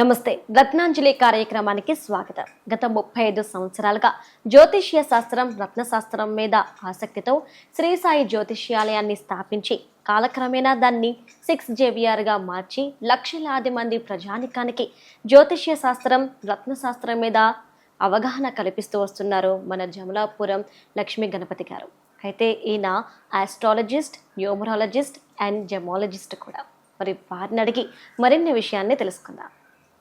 నమస్తే. రత్నాంజలి కార్యక్రమానికి స్వాగతం. గత ముప్పై ఐదు సంవత్సరాలుగా జ్యోతిష్య శాస్త్రం రత్నశాస్త్రం మీద ఆసక్తితో శ్రీ సాయి జ్యోతిష్యాలయాన్ని స్థాపించి కాలక్రమేణా దాన్ని సిక్స్ జేవిఆర్గా మార్చి లక్షలాది మంది ప్రజానికానికి జ్యోతిష్య శాస్త్రం రత్నశాస్త్రం మీద అవగాహన కల్పిస్తూ వస్తున్నారు మన జమలాపురం లక్ష్మీ గణపతి గారు. అయితే ఈయన ఆస్ట్రాలజిస్ట్ న్యూమరాలజిస్ట్ అండ్ జమాలజిస్ట్ కూడా. మరి వారిని అడిగి మరిన్ని విషయాన్ని తెలుసుకుందాం.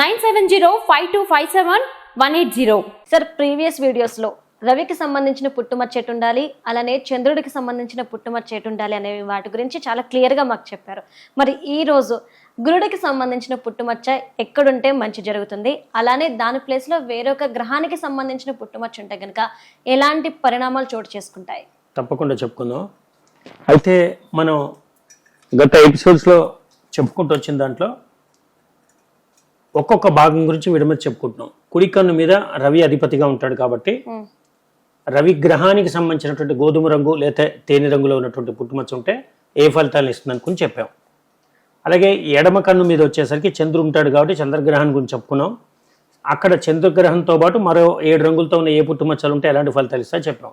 nine seven zero five two five seven one eight zero. Sir previous వీడియోస్లో రవికి సంబంధించిన పుట్టుమచ్చ ఎటు ఉండాలి అలానే చంద్రుడికి సంబంధించిన పుట్టుమచ్చ ఎటు ఉండాలి అనే వాటి గురించి చాలా క్లియర్గా మాకు చెప్పారు. మరి ఈ రోజు గురుడికి సంబంధించిన పుట్టుమచ్చ ఎక్కడుంటే మంచి జరుగుతుంది. అలానే దాని ప్లేస్లో వేరొక గ్రహానికి సంబంధించిన పుట్టుమచ్చ ఉంటే కనుక ఎలాంటి పరిణామాలు చోటు చేసుకుంటాయి? తప్పకుండా చెప్పుకుందాం. అయితే మనం గత ఎపిసోడ్స్లో చెప్పుకుంటూ వచ్చిన దాంట్లో ఒక్కొక్క భాగం గురించి విడమతి చెప్పుకుంటున్నాం. కుడి కన్ను మీద రవి అధిపతిగా ఉంటాడు కాబట్టి రవి గ్రహానికి సంబంధించినటువంటి గోధుమ రంగు లేదా తేనె రంగులో ఉన్నటువంటి పుట్టుమచ్చ ఉంటే ఏ ఫలితాలను ఇస్తుంది అనుకుని చెప్పాం. అలాగే ఎడమ కన్ను మీద వచ్చేసరికి చంద్రుడు ఉంటాడు కాబట్టి చంద్రగ్రహం గురించి చెప్పుకున్నాం. అక్కడ చంద్రగ్రహంతో పాటు మరో ఏడు రంగులతో ఉన్న ఏ పుట్టుమచ్చలు ఉంటే ఎలాంటి ఫలితాలు ఇస్తాయో చెప్పాం.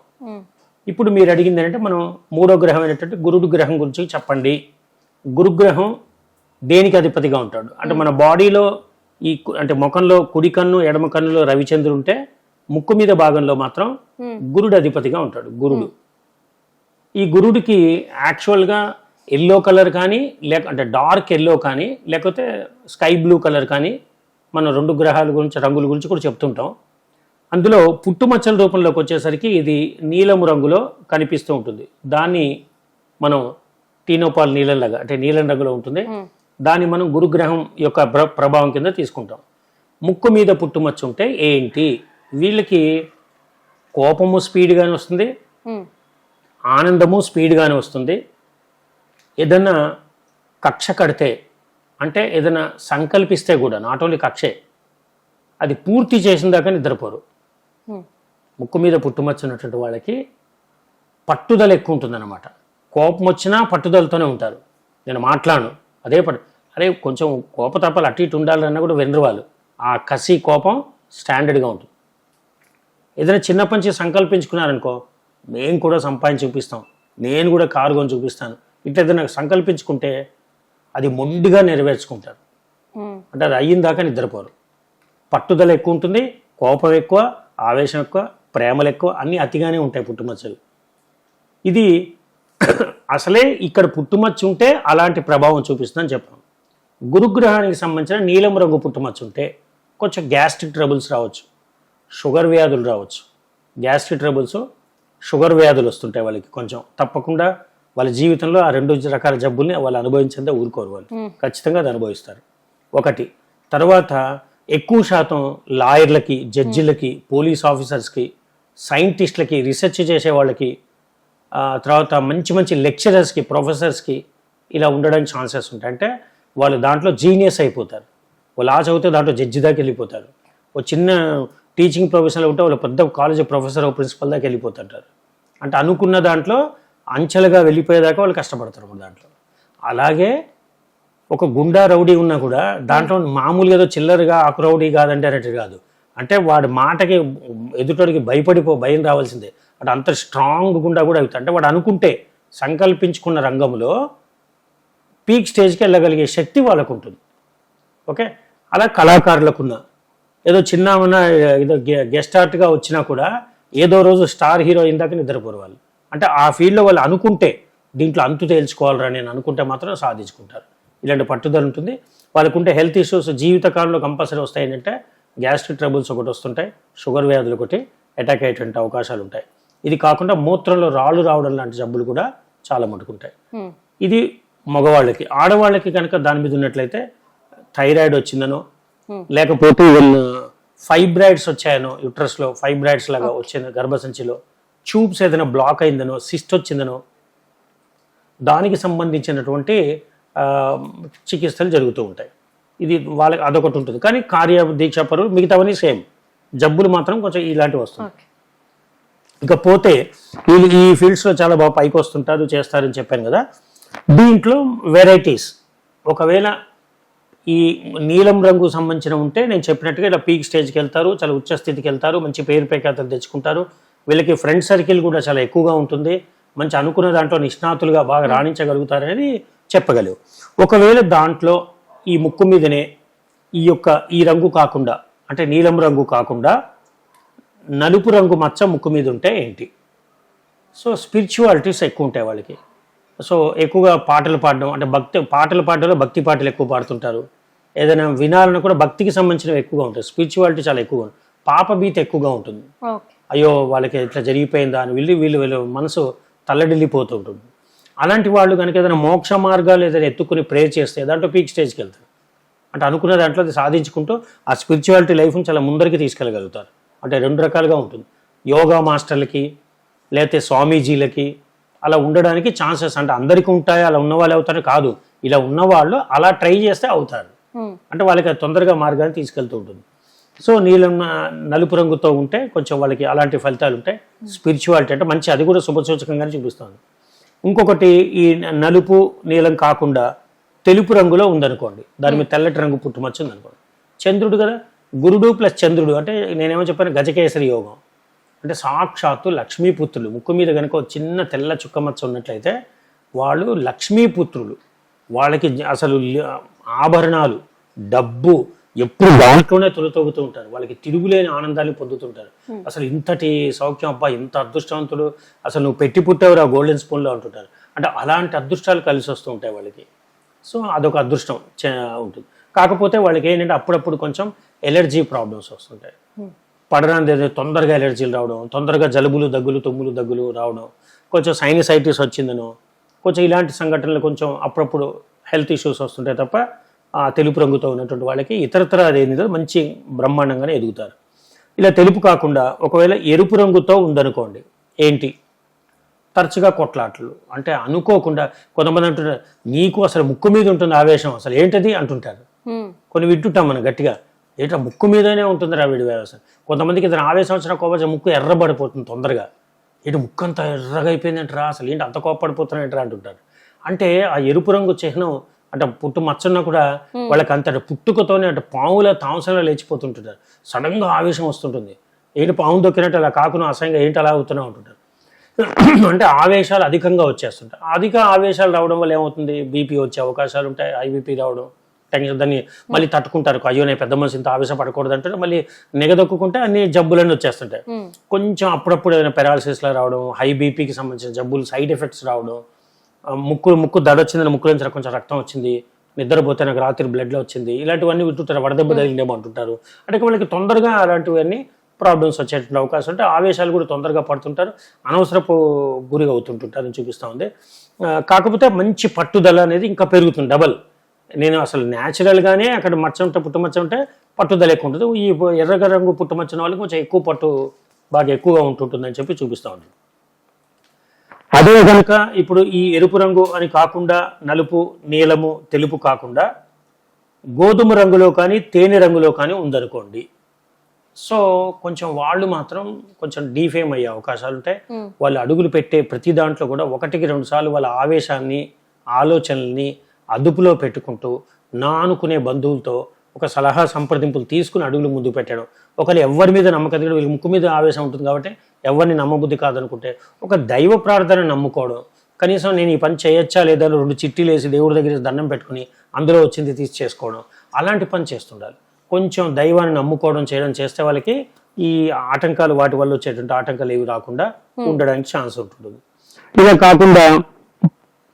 ఇప్పుడు మీరు అడిగింది ఏంటంటే మనం మూడో గ్రహం అయినటువంటి గురుడు గ్రహం గురించి చెప్పండి. గురుగ్రహం దేనికి అధిపతిగా ఉంటాడు? అంటే మన బాడీలో ఈ అంటే ముఖంలో కుడి కన్ను ఎడమ కన్నులో రవిచంద్రుడు ఉంటే ముక్కు మీద భాగంలో మాత్రం. గురుడు అధిపతిగా ఉంటాడు గురుడు. ఈ గురుడికి యాక్చువల్గా ఎల్లో కలర్ కానీ లేక అంటే డార్క్ ఎల్లో కానీ లేకపోతే స్కై బ్లూ కలర్ కానీ మనం రెండు గ్రహాల గురించి రంగుల గురించి కూడా చెప్తుంటాం. అందులో పుట్టుమచ్చల రూపంలోకి వచ్చేసరికి ఇది నీలము రంగులో కనిపిస్తూ ఉంటుంది. దాన్ని మనం టీనోపాల్ నీలంలాగా అంటే నీలం రంగులో ఉంటుంది. దాన్ని మనం గురుగ్రహం యొక్క ప్ర- ప్రభావం కింద తీసుకుంటాం. ముక్కు మీద పుట్టుమచ్చ ఉంటే ఏంటి? వీళ్ళకి కోపము స్పీడ్గానే వస్తుంది. ఆనందము స్పీడ్గానే వస్తుంది. ఏదన్నా కక్ష కడితే అంటే ఏదైనా సంకల్పిస్తే కూడా నాట్ ఓన్లీ కక్షే అది పూర్తి చేసిన దాకా నిద్రపోరు. ముక్కు మీద పుట్టుమచ్చ ఉన్నటువంటి వాళ్ళకి పట్టుదల ఎక్కువ ఉంటుందన్నమాట. కోపం వచ్చినా పట్టుదలతోనే ఉంటారు. నేను మాట్లాడను. అదే పట్టు అరే కొంచెం కోపతాపాలు అటు ఇటు ఉండాలన్నా కూడా వినరు వాళ్ళు ఆ కసి కోపం స్టాండర్డ్గా ఉంటుంది. ఏదైనా చిన్నప్పటి నుంచి సంకల్పించుకున్నారనుకో మేము కూడా సంపాదించి చూపిస్తాం. నేను కూడా కారు కొని చూపిస్తాను. ఇట్లా ఏదైనా సంకల్పించుకుంటే అది మొండిగా నెరవేర్చుకుంటారు. అంటే అది అయిన దాకా నిద్రపోరు. పట్టుదల ఎక్కువ ఉంటుంది కోపం ఎక్కువ ఆవేశం ఎక్కువ ప్రేమలు ఎక్కువ అన్నీ అతిగానే ఉంటాయి పుట్టుమచ్చలు. ఇది అసలే ఇక్కడ పుట్టుమచ్చ ఉంటే అలాంటి ప్రభావం చూపిస్తుందని చెప్పాం గురుగ్రహానికి సంబంధించిన నీలం రంగు పుట్టుమచ్చ ఉంటే కొంచెం గ్యాస్ట్రిక్ ట్రబుల్స్ రావచ్చు షుగర్ వ్యాధులు రావచ్చు. గ్యాస్ట్రిక్ ట్రబుల్స్ షుగర్ వ్యాధులు వస్తుంటాయి వాళ్ళకి కొంచెం. తప్పకుండా వాళ్ళ జీవితంలో ఆ రెండు రకాల జబ్బుల్ని వాళ్ళు అనుభవించేంత ఊరుకోరు వాళ్ళు. ఖచ్చితంగా అది అనుభవిస్తారు. ఒకటి తర్వాత ఎక్కువ శాతం లాయర్లకి జడ్జిలకి పోలీస్ ఆఫీసర్స్కి సైంటిస్టులకి రీసెర్చ్ చేసే వాళ్ళకి తర్వాత మంచి మంచి లెక్చరర్స్కి ప్రొఫెసర్స్కి ఇలా ఉండడానికి ఛాన్సెస్ ఉంటాయి. అంటే వాళ్ళు దాంట్లో జీనియస్ అయిపోతారు. వాళ్ళు ఆ చదివితే దాంట్లో జడ్జి దాకా వెళ్ళిపోతారు. ఒక చిన్న టీచింగ్ ప్రొఫెషన్లో ఉంటే వాళ్ళు పెద్ద కాలేజ్ ప్రొఫెసర్ ప్రిన్సిపల్ దాకా వెళ్ళిపోతుంటారు. అంటే అనుకున్న దాంట్లో అంచెలుగా వెళ్ళిపోయేదాకా వాళ్ళు కష్టపడతారు దాంట్లో. అలాగే ఒక గుండా రౌడీ ఉన్నా కూడా దాంట్లో మామూలుగా ఏదో చిల్లరగా ఆకు రౌడీ కాదంటే అనేటి కాదు. అంటే వాడి మాటకి ఎదుటోడికి భయపడిపో భయం రావాల్సిందే. అంటే అంత స్ట్రాంగ్ గుండా కూడా అవుతుంది అంటే వాడు అనుకుంటే సంకల్పించుకున్న రంగంలో పీక్ స్టేజ్కి వెళ్ళగలిగే శక్తి వాళ్ళకు ఉంటుంది ఓకే? అలా కళాకారులకున్న ఏదో చిన్న ఏదో గె- గెస్ట్ ఆర్ట్గా వచ్చినా కూడా ఏదో రోజు స్టార్ హీరో ఇందాక నిద్రపోరు వాళ్ళు. అంటే ఆ ఫీల్డ్లో వాళ్ళు అనుకుంటే దీంట్లో అంతు తేల్చుకోవాలరా నేను అనుకుంటే మాత్రం సాధించుకుంటారు. ఇలాంటి పట్టుదల ఉంటుంది. వాళ్ళకుంటే హెల్త్ ఇష్యూస్ జీవితకాలంలో కంపల్సరీ వస్తాయి ఏంటంటే గ్యాస్ట్రిక్ ట్రబుల్స్ ఒకటి వస్తుంటాయి షుగర్ వ్యాధులు ఒకటి అటాక్ అయ్యేటువంటి అవకాశాలు ఉంటాయి. ఇది కాకుండా మూత్రంలో రాళ్ళు రావడం లాంటి జబ్బులు కూడా చాలా మటుకుంటాయి. ఇది మగవాళ్ళకి. ఆడవాళ్ళకి కనుక దాని మీద ఉన్నట్లయితే థైరాయిడ్ వచ్చిందనో. లేకపోతే ఫైబ్రాయిడ్స్ వచ్చాయనో యుట్రస్లో ఫైబ్రాయిడ్స్ లాగా వచ్చింది గర్భసంచిలో ట్యూబ్స్ ఏదైనా బ్లాక్ అయిందనో సిస్ట్ వచ్చిందనో దానికి సంబంధించినటువంటి ఆ, చికిత్సలు జరుగుతూ ఉంటాయి. ఇది వాళ్ళకి అదొకటి ఉంటుంది. కానీ కార్య దీక్ష పరులు మిగతావన్నీ సేమ్. జబ్బులు మాత్రం కొంచెం ఇలాంటివి వస్తాయి ఓకే. ఇకపోతే వీళ్ళు ఈ ఫీల్డ్స్లో చాలా బాగా పైకి వస్తుంటారు చేస్తారని చెప్పాను కదా. దీంట్లో వెరైటీస్. ఒకవేళ ఈ నీలం రంగు సంబంధించిన ఉంటే నేను చెప్పినట్టుగా ఇలా పీక్ స్టేజ్కి వెళ్తారు చాలా ఉచ్చ స్థితికి వెళ్తారు మంచి పేరు పేకాతలు తెచ్చుకుంటారు. వీళ్ళకి ఫ్రెండ్ సర్కిల్ కూడా చాలా ఎక్కువగా ఉంటుంది. మంచి అనుకున్న దాంట్లో నిష్ణాతులుగా బాగా రాణించగలుగుతారని చెప్పగలవు ఒకవేళ దాంట్లో ఈ ముక్కు మీదనే ఈ యొక్క ఈ రంగు కాకుండా అంటే నీలం రంగు కాకుండా నలుపు రంగు మచ్చ ముక్కు మీద ఉంటే ఏంటి? సో స్పిరిచువాలిటీస్ ఎక్కువ ఉంటాయి వాళ్ళకి. సో ఎక్కువగా పాటలు పాడడం అంటే భక్తి పాటలు పాడడంలో భక్తి పాటలు ఎక్కువ పాడుతుంటారు. ఏదైనా వినాలన్నా కూడా భక్తికి సంబంధించినవి ఎక్కువగా ఉంటాయి. స్పిరిచువాలిటీ చాలా ఎక్కువగా పాప భీతి ఎక్కువగా ఉంటుంది. అయ్యో వాళ్ళకి ఇట్లా జరిగిపోయిందా అని వీళ్ళు వీళ్ళు వీళ్ళు మనసు తల్లడిల్లిపోతూ ఉంటుంది. అలాంటి వాళ్ళు కనుక ఏదైనా మోక్ష మార్గాలు ఏదైనా ఎత్తుకుని ప్రేర్ చేస్తే దాంట్లో పీక్ స్టేజ్కి వెళ్తారు. అంటే అనుకున్న దాంట్లో అది సాధించుకుంటూ ఆ స్పిరిచువాలిటీ లైఫ్ని చాలా ముందరికి తీసుకెళ్ళగలుగుతారు. అంటే రెండు రకాలుగా ఉంటుంది. యోగా మాస్టర్లకి లేకపోతే స్వామీజీలకి అలా ఉండడానికి ఛాన్సెస్ అంటే అందరికీ ఉంటాయి? అలా ఉన్న వాళ్ళు అవుతారు? కాదు. ఇలా ఉన్నవాళ్ళు అలా ట్రై చేస్తే అవుతారు. అంటే వాళ్ళకి అది తొందరగా మార్గాన్ని తీసుకెళ్తూ ఉంటుంది. సో నీలం నలుపు రంగుతో ఉంటే కొంచెం వాళ్ళకి అలాంటి ఫలితాలు ఉంటాయి. స్పిరిచువాలిటీ అంటే మంచి అది కూడా శుభసూచకంగానే చూపిస్తుంది. ఇంకొకటి ఈ నలుపు నీలం కాకుండా తెలుపు రంగులో ఉందనుకోండి. దాని మీద తెల్లటి రంగు పుట్టుమచ్చ ఉందనుకోండి చంద్రుడు కదా? గురుడు ప్లస్ చంద్రుడు. అంటే నేనేమో చెప్పాను గజకేసరి యోగం. అంటే సాక్షాత్తు లక్ష్మీపుత్రులు. ముక్కు మీద కనుక చిన్న తెల్ల చుక్క మచ్చ ఉన్నట్లయితే వాళ్ళు లక్ష్మీపుత్రులు. వాళ్ళకి అసలు ఆభరణాలు డబ్బు ఎప్పుడు దాంట్లోనే తొలతొగుతూ ఉంటారు. వాళ్ళకి తిరుగులేని ఆనందాన్ని పొందుతుంటారు. అసలు ఇంతటి సౌఖ్యం అబ్బా ఇంత అదృష్టవంతుడు అసలు నువ్వు పెట్టి పుట్టావురా గోల్డెన్ స్పూన్లో అంటుంటారు. అంటే అలాంటి అదృష్టాలు కలిసి వస్తూ ఉంటాయి వాళ్ళకి. సో అదొక అదృష్టం ఉంటుంది. కాకపోతే వాళ్ళకి ఏంటంటే అప్పుడప్పుడు కొంచెం ఎలర్జీ ప్రాబ్లమ్స్ వస్తుంటాయి. పడడానికి తొందరగా ఎలర్జీలు రావడం తొందరగా జలుబులు దగ్గులు తుమ్ములు దగ్గులు రావడం కొంచెం సైనసైటిస్ వచ్చిందనో కొంచెం ఇలాంటి సంఘటనలు కొంచెం అప్పుడప్పుడు హెల్త్ ఇష్యూస్ వస్తుంటాయి తప్ప ఆ తెలుపు రంగుతో ఉన్నటువంటి వాళ్ళకి ఇతరతర అదేందో మంచి బ్రహ్మాండంగానే ఎదుగుతారు. ఇలా తెలుపు కాకుండా ఒకవేళ ఎరుపు రంగుతో ఉందనుకోండి ఏంటి? తరచుగా కొట్లాటలు అంటే అనుకోకుండా కొంతమంది అంటుంటారు నీకు అసలు ముక్కు మీద ఉంటుంది ఆవేశం అసలు ఏంటది? అంటుంటారు. కొన్ని వింటుంటాం మనం గట్టిగా. ఏంటో ముక్కు మీదనే ఉంటుందిరా వీడి వ్యవసాయం కొంతమందికి ఇతను ఆవేశం వచ్చిన కోపం ముక్కు ఎర్రబడిపోతుంది తొందరగా. ఏంటి ముక్కు అంత ఎర్రగా అయిపోయిందంటరా అసలు? ఏంటి అంత కోపడిపోతున్నాయంటరా అంటుంటారు. అంటే ఆ ఎరుపు రంగు చిహ్నం అంటే పుట్టు మచ్చన్నా కూడా వాళ్ళకి అంత పుట్టుకతోనే అంటే పాముల తాంసంలో లేచిపోతుంటుంటారు. సడన్గా ఆవేశం వస్తుంటుంది. ఏంటి పాము దొక్కినట్టు అలా కాకును అసహ్యంగా ఏంటి అలా అవుతూనే ఉంటుంటారు అంటే ఆవేశాలు అధికంగా వచ్చేస్తుంటాయి. అధిక ఆవేశాలు రావడం వల్ల ఏమవుతుంది? బీపీ వచ్చే అవకాశాలు ఉంటాయి ఐబీపీ రావడం. టెన్షన్ దాన్ని మళ్ళీ తట్టుకుంటారు. అయ్యో నేను పెద్ద మనిషి ఇంత ఆవేశపడకూడదు అంటే మళ్ళీ నెగదొక్కుంటే అన్ని జబ్బులన్నీ వచ్చేస్తుంటాయి. కొంచెం అప్పుడప్పుడు ఏదైనా పెరాలసిస్లా రావడం హై బీపీకి సంబంధించిన జబ్బులు సైడ్ ఎఫెక్ట్స్ రావడం ముక్కు ముక్కు దడ వచ్చిందని ముక్కు నుంచి కొంచెం రక్తం వచ్చింది నిద్రపోతే నాకు రాత్రి బ్లడ్లో వచ్చింది ఇలాంటివన్నీ వింటుంటారు. వడదెబ్బ తగిలిందేమో అంటుంటారు. అంటే వాళ్ళకి తొందరగా అలాంటివన్నీ ప్రాబ్లమ్స్ వచ్చేటువంటి అవకాశం ఉంటే ఆవేశాలు కూడా తొందరగా పడుతుంటారు. అనవసరపు గురిగా అవుతుంటుంటారు అని చూపిస్తూ ఉంది. కాకపోతే మంచి పట్టుదల అనేది ఇంకా పెరుగుతుంది. డబల్ నేను అసలు న్యాచురల్గానే అక్కడ మచ్చ ఉంటే పుట్టుమచ్చ ఉంటే పట్టుదల ఎక్కువ ఉంటుంది. ఈ ఎర్రగ రంగు పుట్టుమచ్చిన వాళ్ళకి కొంచెం ఎక్కువ పట్టు బాగా ఎక్కువగా ఉంటుంటుందని చెప్పి చూపిస్తూ ఉంది అదే కనుక ఇప్పుడు ఈ ఎరుపు రంగు అని కాకుండా నలుపు నీలము తెలుపు కాకుండా గోధుమ రంగులో కానీ తేనె రంగులో కానీ ఉందనుకోండి. సో కొంచెం వాళ్ళు మాత్రం కొంచెం డీఫేమ్ అయ్యే అవకాశాలు ఉంటాయి. వాళ్ళు అడుగులు పెట్టే ప్రతి దాంట్లో కూడా ఒకటికి రెండు సార్లు వాళ్ళ ఆవేశాన్ని ఆలోచనల్ని అదుపులో పెట్టుకుంటూ నా అనుకునే బంధువులతో ఒక సలహా సంప్రదింపులు తీసుకుని అడుగులు ముందు పెట్టడం. ఒకరు ఎవరి మీద నమ్మకం వీళ్ళ ముక్కు మీద ఆవేశం ఉంటుంది కాబట్టి ఎవరిని నమ్మబుద్ధి కాదనుకుంటే ఒక దైవ ప్రార్థన నమ్ముకోవడం కనీసం నేను ఈ పని చేయొచ్చా లేదా రెండు చిట్టీలు వేసి దేవుడి దగ్గర దండం పెట్టుకుని అందులో వచ్చింది తీసి చేసుకోవడం. అలాంటి పని చేస్తుండాలి. కొంచెం దైవాన్ని నమ్ముకోవడం చేయడం చేస్తే వాళ్ళకి ఈ ఆటంకాలు వాటి వల్ల వచ్చేటువంటి ఆటంకాలు ఏవి రాకుండా ఉండడానికి ఛాన్స్ ఉంటుంది. ఇలా కాకుండా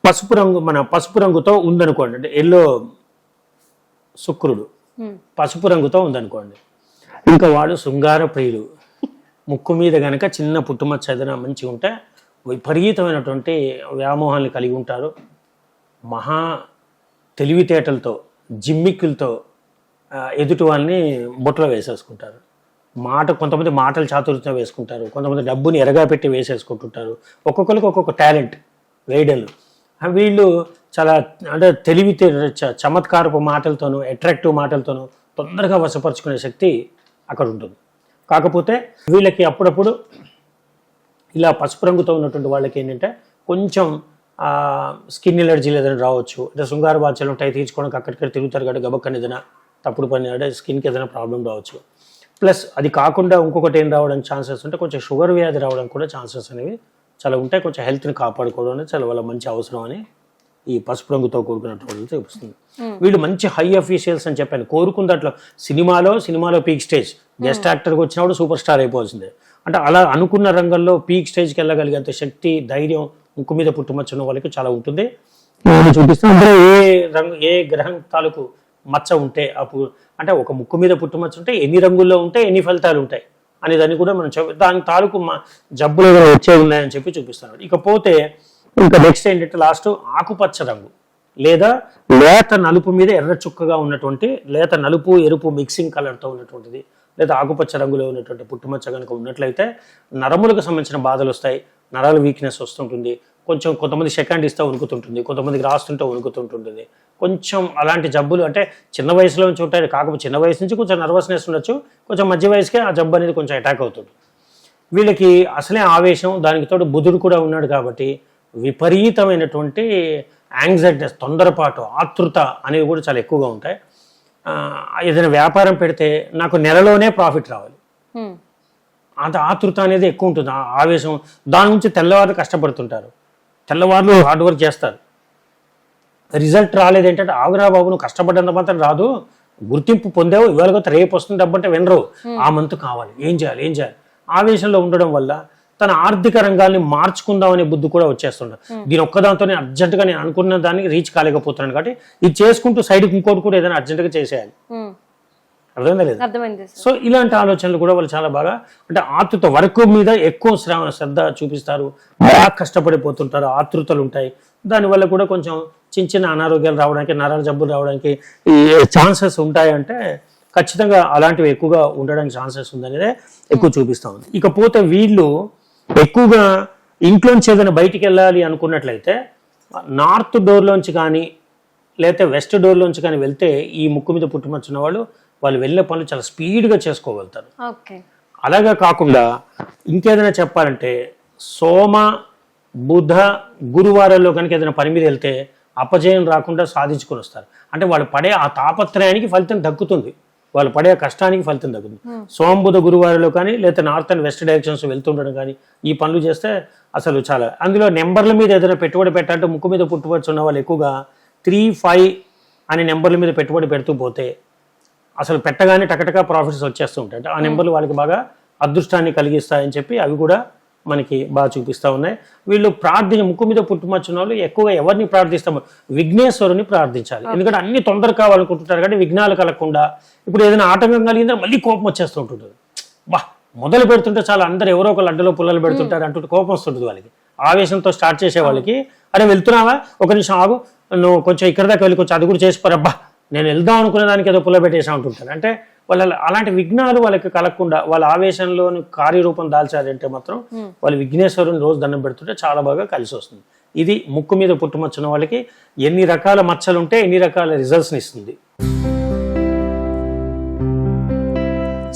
పసుపు రంగు మన పసుపు రంగుతో ఉందనుకోండి అంటే ఎల్లో శుక్రుడు పసుపు రంగుతో ఉందనుకోండి ఇంకా వాడు శృంగార ప్రియుడు. ముక్కు మీద గనక చిన్న పుట్టుమచ్చ ఏదైనా మంచిగా ఉంటే విపరీతమైనటువంటి వ్యామోహాన్ని కలిగి ఉంటారు. మహా తెలివితేటలతో జిమ్మిక్కులతో ఎదుటి వాళ్ళని బుట్టలో వేసేసుకుంటారు. మాట కొంతమంది మాటలు చాతుర్యం వేసుకుంటారు కొంతమంది డబ్బుని ఎరగా పెట్టి వేసేసుకుంటుంటారు. ఒక్కొక్కరికి ఒక్కొక్క టాలెంట్ వేయడలు. వీళ్ళు చాలా అంటే తెలివి చ- చమత్కారపు మాటలతోనూ అట్రాక్టివ్ మాటలతోనూ తొందరగా వశపరుచుకునే శక్తి అక్కడ ఉంటుంది. కాకపోతే వీళ్ళకి అప్పుడప్పుడు ఇలా పసుపు రంగుతో ఉన్నటువంటి వాళ్ళకి ఏంటంటే కొంచెం స్కిన్ ఎలర్జీ ఏదైనా రావచ్చు. అంటే శృంగార బాధ్యలు ఉంటాయి తీర్చుకోవడానికి అక్కడిక్కడ తిరుగుతారు కాబట్టి గబక్కని ఏదైనా తప్పుడు పని అంటే స్కిన్కి ఏదైనా ప్రాబ్లం రావచ్చు. ప్లస్ అది కాకుండా ఇంకొకటి ఏం రావడానికి ఛాన్సెస్ ఉంటే కొంచెం షుగర్ వ్యాధి రావడానికి కూడా ఛాన్సెస్ అనేవి చాలా ఉంటాయి. కొంచెం హెల్త్ని కాపాడుకోవడం అనేది చాలా వాళ్ళ మంచి అవసరం అని ఈ పసుపు రంగుతో కూడుకున్నటువంటి చూపిస్తుంది. వీళ్ళు మంచి హై అఫీషియల్స్ అని చెప్పాను. కోరుకున్న దాంట్లో సినిమాలో సినిమాలో పీక్ స్టేజ్. గెస్ట్ యాక్టర్గా వచ్చినప్పుడు సూపర్ స్టార్ అయిపోవాల్సిందే. అంటే అలా అనుకున్న రంగంలో పీక్ స్టేజ్కి వెళ్ళగలిగేంత శక్తి ధైర్యం ముక్కు మీద పుట్టుమచ్చిన వాళ్ళకి చాలా ఉంటుంది. చూపిస్తాను. అందులో ఏ రంగు ఏ గ్రహం తాలూకు మచ్చ ఉంటే అప్పుడు అంటే ఒక ముక్కు మీద పుట్టుమచ్చ ఉంటే ఎన్ని రంగుల్లో ఉంటే ఎన్ని ఫలితాలు ఉంటాయి. అనే దాన్ని కూడా మనం చెప్ దాని తాలూకు మా జబ్బులు ఏదైనా వచ్చే ఉన్నాయని చెప్పి చూపిస్తున్నాడు ఇకపోతే ఇంకా నెక్స్ట్ ఏంటంటే లాస్ట్ ఆకుపచ్చ రంగు. లేదా లేత నలుపు మీద ఎర్ర చుక్కగా ఉన్నటువంటి లేత నలుపు ఎరుపు మిక్సింగ్ కలర్తో ఉన్నటువంటిది లేదా ఆకుపచ్చ రంగులో ఉన్నటువంటి పుట్టుమచ్చ కనుక ఉన్నట్లయితే నరములకు సంబంధించిన బాధలు వస్తాయి నరాల వీక్నెస్ వస్తుంటుంది కొంచెం కొంతమంది సెకండ్ ఇస్తే వణుకుతుంటుంది కొంతమందికి రాస్తుంటే వణుకుతుంటుంది కొంచెం అలాంటి జబ్బులు అంటే చిన్న వయసులో నుంచి ఉంటాయి కాకపోతే చిన్న వయసు నుంచి కొంచెం నర్వస్నెస్ ఉండొచ్చు కొంచెం మధ్య వయసుకే ఆ జబ్బు అనేది కొంచెం అటాక్ అవుతుంది. వీళ్ళకి అసలే ఆవేశం దానికి తోడు బుధుడు కూడా ఉన్నాడు కాబట్టి విపరీతమైనటువంటి యాంగ్జైటీనెస్ తొందరపాటు ఆతృత అనేవి కూడా చాలా ఎక్కువగా ఉంటాయి. ఏదైనా వ్యాపారం పెడితే నాకు నెలలోనే ప్రాఫిట్ రావాలి. అంత ఆతృత అనేది ఎక్కువ ఉంటుంది ఆ ఆవేశం. దాని నుంచి తెల్లవారు కష్టపడుతుంటారు. తెల్లవారులు హార్డ్ వర్క్ చేస్తారు. రిజల్ట్ రాలేదు ఏంటంటే ఆగురా బాబు నువ్వు కష్టపడ్డంత మాత్రం రాదు. గుర్తింపు పొందావు. ఇవాళ కొత్త రేపు వస్తుంది డబ్బంటే వినరు. ఆ మంత్ కావాలి. ఏం చేయాలి? ఏం చేయాలి? ఆవేశంలో ఉండడం వల్ల తన ఆర్థిక రంగాల్ని మార్చుకుందాం అనే బుద్ధి కూడా వచ్చేస్తుండదు దీని ఒక్కదాంతోనే అర్జెంటుగా నేను అనుకున్న దానికి రీచ్ కాలేకపోతున్నాను కాబట్టి ఇది చేసుకుంటూ సైడ్కి ఇంకోటి కూడా ఏదైనా అర్జెంటుగా చేసేయాలి. అర్థమైందా లేదు? సో ఇలాంటి ఆలోచనలు కూడా వాళ్ళు చాలా బాగా అంటే ఆతృత వర్క్ మీద ఎక్కువ శ్రమ శ్రద్ధ చూపిస్తారు. బాగా కష్టపడిపోతుంటారు ఆతృతలు ఉంటాయి. దానివల్ల కూడా కొంచెం చిన్న చిన్న అనారోగ్యాలు రావడానికి నరాల జబ్బులు రావడానికి ఛాన్సెస్ ఉంటాయంటే ఖచ్చితంగా అలాంటివి ఎక్కువగా ఉండడానికి ఛాన్సెస్ ఉందనేదే ఎక్కువ చూపిస్తా ఉంది. ఇకపోతే వీళ్ళు ఎక్కువగా ఇంట్లోంచి ఏదైనా బయటికి వెళ్ళాలి అనుకున్నట్లయితే నార్త్ డోర్లోంచి కానీ లేకపోతే వెస్ట్ డోర్లోంచి కానీ వెళ్తే ఈ ముక్కు మీద పుట్టుమచ్చిన వాళ్ళు వాళ్ళు వెళ్ళే పనులు చాలా స్పీడ్గా చేసుకోగలుగుతారు. అలాగా కాకుండా ఇంకేదైనా చెప్పాలంటే సోమ బుధ గురువారాల్లో కనుక ఏదైనా పని మీద వెళ్తే అపజయం రాకుండా సాధించుకొని వస్తారు. అంటే వాళ్ళు పడే ఆ తాపత్రయానికి ఫలితం దక్కుతుంది వాళ్ళు పడే కష్టానికి ఫలితం దక్కుతుంది సోమ బుధ గురువారంలో కానీ లేదా నార్త్ అండ్ వెస్ట్ డైరెక్షన్స్ వెళ్తుండడం కానీ ఈ పనులు చేస్తే అసలు చాలా అందులో నెంబర్ల మీద ఏదైనా పెట్టుబడి పెట్టాలంటే ముక్కు మీద పుట్టుబడి ఉన్న వాళ్ళు ఎక్కువగా త్రీ ఫైవ్ అనే నెంబర్ల మీద పెట్టుబడి పెడుతూ పోతే అసలు పెట్టగానే టకటక ప్రాఫిట్స్ వచ్చేస్తూ ఉంటాయి. అంటే ఆ నెంబర్లు వాళ్ళకి బాగా అదృష్టాన్ని కలిగిస్తాయని చెప్పి అవి కూడా మనకి బాగా చూపిస్తూ ఉన్నాయి. వీళ్ళు ప్రార్థన ముక్కు మీద పుట్టుమచ్చిన వాళ్ళు ఎక్కువగా ఎవరిని ప్రార్థిస్తాము? విఘ్నేశ్వరుని ప్రార్థించాలి. ఎందుకంటే అన్ని తొందర కావాలనుకుంటుంటారు కానీ విఘ్నాలు కలగకుండా ఇప్పుడు ఏదైనా ఆటంకం కలిగిందా మళ్ళీ కోపం వచ్చేస్తూ ఉంటుంది బా మొదలు పెడుతుంటే చాలా అందరు ఎవరో ఒకళ్ళు అడ్డలో పుల్లలు పెడుతుంటారు అంటుంటే కోపం వస్తుంటుంది వాళ్ళకి. ఆవేశంతో స్టార్ట్ చేసే వాళ్ళకి అరే వెళ్తున్నావా? ఒక నిమిషం ఆగు. నువ్వు కొంచెం ఇక్కడ దాకా వెళ్ళి కొంచెం అది కూడా చేసిపోరబ్బా నేను వెళ్దాం అనుకునే దానికి ఏదో పుల్ల పెట్టేసా ఉంటుంటారు అంటే వాళ్ళ అలాంటి విఘ్నాలు వాళ్ళకి కలగకుండా వాళ్ళ ఆవేశంలోని కార్యరూపం దాల్చారంటే మాత్రం వాళ్ళు విఘ్నేశ్వరుని రోజు దండం పెడుతుంటే చాలా బాగా కలిసి వస్తుంది. ఇది ముక్కు మీద పుట్టుమచ్చిన వాళ్ళకి ఎన్ని రకాల మచ్చలు ఉంటే ఎన్ని రకాల రిజల్ట్స్ని ఇస్తుంది.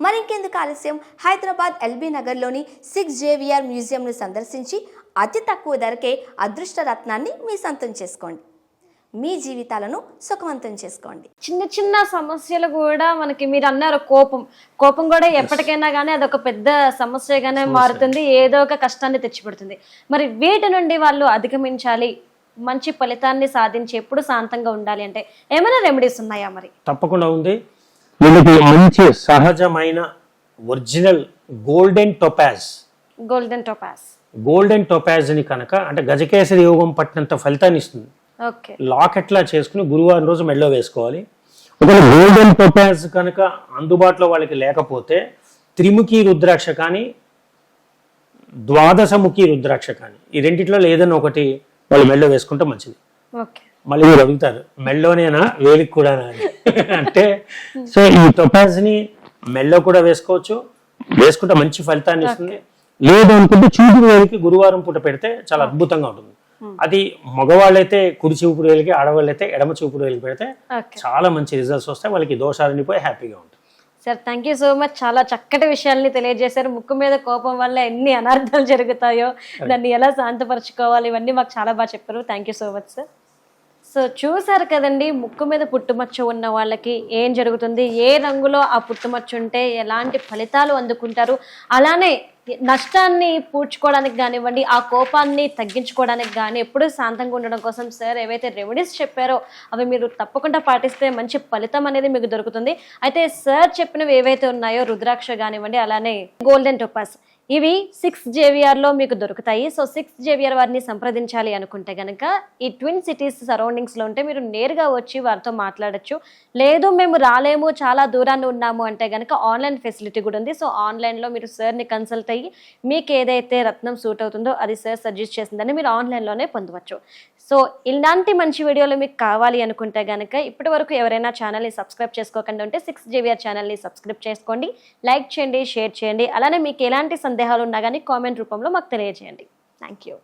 మరింకెందుకు ఆలస్యం? హైదరాబాద్ ఎల్బీ నగర్లోని సిక్స్ జేవిఆర్ మ్యూజియంను సందర్శించి అతి తక్కువ ధరకే అదృష్ట రత్నాన్ని మీ సొంతం చేసుకోండి. మీ జీవితాలను సుఖవంతం చేసుకోండి. చిన్న చిన్న సమస్యలు కూడా మనకి మీరు అన్నారు కోపం. కోపం కూడా ఎప్పటికైనా కానీ అదొక పెద్ద సమస్యగానే మారుతుంది ఏదో ఒక కష్టాన్ని తెచ్చిపెడుతుంది. మరి వీటి నుండి వాళ్ళు అధిగమించాలి మంచి ఫలితాన్ని సాధించి ఎప్పుడు శాంతంగా ఉండాలి అంటే ఏమైనా రెమెడీస్ ఉన్నాయా మరి? తప్పకుండా ఉంది. వీళ్ళకి మంచి సహజమైన original golden topaz. Golden topaz golden టొపాజ్ని కనుక అంటే గజకేసరి యోగం పట్టినంత ఫలితాన్ని ఇస్తుంది. లాకెట్లా చేసుకుని గురువారం రోజు మెడలో వేసుకోవాలి. ఒకవేళ గోల్డెన్ టొపాజ్ కనుక అందుబాటులో వాళ్ళకి లేకపోతే త్రిముఖి రుద్రాక్ష కానీ ద్వాదశముఖి రుద్రాక్ష కానీ ఈ రెండిట్లో ఏదైనా ఒకటి వాళ్ళు మెడలో వేసుకుంటే మంచిది. ఓకే. మళ్ళీ మీరు అడుగుతారు మెల్లోనేనా? వేలికి కూడా అంటే సో ఈ టొపాజ్ని మెల్లో కూడా వేసుకోవచ్చు. వేసుకుంటే మంచి ఫలితాన్ని ఇస్తుంది. లేదు అనుకుంటే చూపుడు వేలికి గురువారం పూట పెడితే చాలా అద్భుతంగా ఉంటుంది. అది మగవాళ్ళైతే కుడి చూపుడు వేలికి ఆడవాళ్ళైతే ఎడమ చూపుడు వేలికి పెడితే చాలా మంచి రిజల్ట్స్ వస్తాయి. వాళ్ళకి దోషాలు పోయి హ్యాపీగా ఉంటుంది. Sir thank you so much చాలా చక్కటి విషయాల్ని తెలియజేశారు. ముక్కు మీద కోపం వల్ల ఎన్ని అనర్థాలు జరుగుతాయో దాన్ని ఎలా శాంతపరచుకోవాలి ఇవన్నీ మాకు చాలా బాగా చెప్పారు. Thank you so much sir so చూసారు కదండి ముక్కు మీద పుట్టుమచ్చ ఉన్న వాళ్ళకి ఏం జరుగుతుంది? ఏ రంగులో ఆ పుట్టుమచ్చ ఉంటే ఎలాంటి ఫలితాలు అందుకుంటారు? అలానే నష్టాన్ని పూడ్చుకోవడానికి కానివ్వండి ఆ కోపాన్ని తగ్గించుకోవడానికి కానీ ఎప్పుడూ శాంతంగా ఉండడం కోసం సార్ ఏవైతే రెమెడీస్ చెప్పారో అవి మీరు తప్పకుండా పాటిస్తే మంచి ఫలితం అనేది మీకు దొరుకుతుంది. అయితే సార్ చెప్పినవి ఏవైతే ఉన్నాయో రుద్రాక్ష కానివ్వండి అలానే గోల్డెన్ టొపాస్ ఇవి సిక్స్ జేవిఆర్లో మీకు దొరుకుతాయి. సో సిక్స్ జేవిఆర్ వారిని సంప్రదించాలి అనుకుంటే కనుక ఈ ట్విన్ సిటీస్ సరౌండింగ్స్లో ఉంటే మీరు నేరుగా వచ్చి వారితో మాట్లాడొచ్చు. లేదు మేము రాలేము చాలా దూరాన్ని ఉన్నాము అంటే కనుక ఆన్లైన్ ఫెసిలిటీ కూడా ఉంది. సో ఆన్లైన్లో మీరు సార్ని కన్సల్ట్ అయ్యి మీకు ఏదైతే రత్నం సూట్ అవుతుందో అది సార్ సజెస్ట్ చేసిందని మీరు ఆన్లైన్లోనే పొందవచ్చు. సో ఇలాంటి మంచి వీడియోలు మీకు కావాలి అనుకుంటే కనుక ఇప్పటి వరకు ఎవరైనా ఛానల్ని సబ్స్క్రైబ్ చేసుకోకుండా ఉంటే సిక్స్ జేవిఆర్ ఛానల్ని సబ్స్క్రైబ్ చేసుకోండి. లైక్ చేయండి షేర్ చేయండి. అలానే మీకు ఎలాంటి సందేహాలు ఉన్నా కానీ కామెంట్ రూపంలో మాకు తెలియజేయండి. Thank you